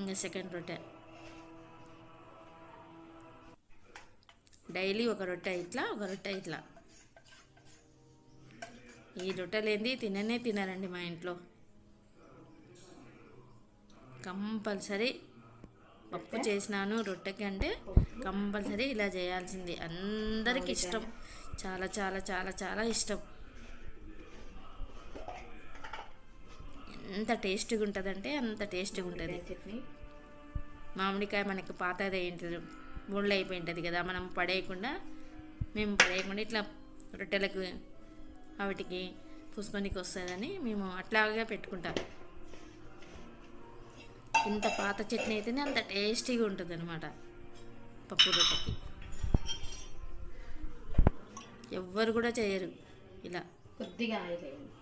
ఇంకా సెకండ్ రొట్టె డైలీ ఒక రొట్టె ఇట్లా ఒక రొట్టె ఇట్లా ఈ రొట్టెలేంది తిననే తినరండి మా ఇంట్లో కంపల్సరీ పప్పు చేసినాను రొట్టెకి అంటే కంపల్సరీ ఇలా చేయాల్సింది అందరికి ఇష్టం చాలా చాలా చాలా చాలా ఇష్టం ఎంత టేస్టీగా ఉంటుందంటే అంత టేస్టీగా ఉంటుంది. చట్నీ. మామిడికాయ మనకి పాతది ఏంటి ముళ్ళు అయిపోయి ఉంటుంది కదా మనం పడేయకుండా మేము పడేయకుండా ఇట్లా రొట్టెలకు వాటికి పూసుకొనికి వస్తుందని మేము అట్లాగే పెట్టుకుంటాం. ఇంత పాత చట్నీ అయితేనే అంత టేస్టీగా ఉంటుంది అనమాట పప్పు రొట్టెకి. ఎవ్వరు కూడా చేయరు ఇలా. కొద్దిగా ఆయిల్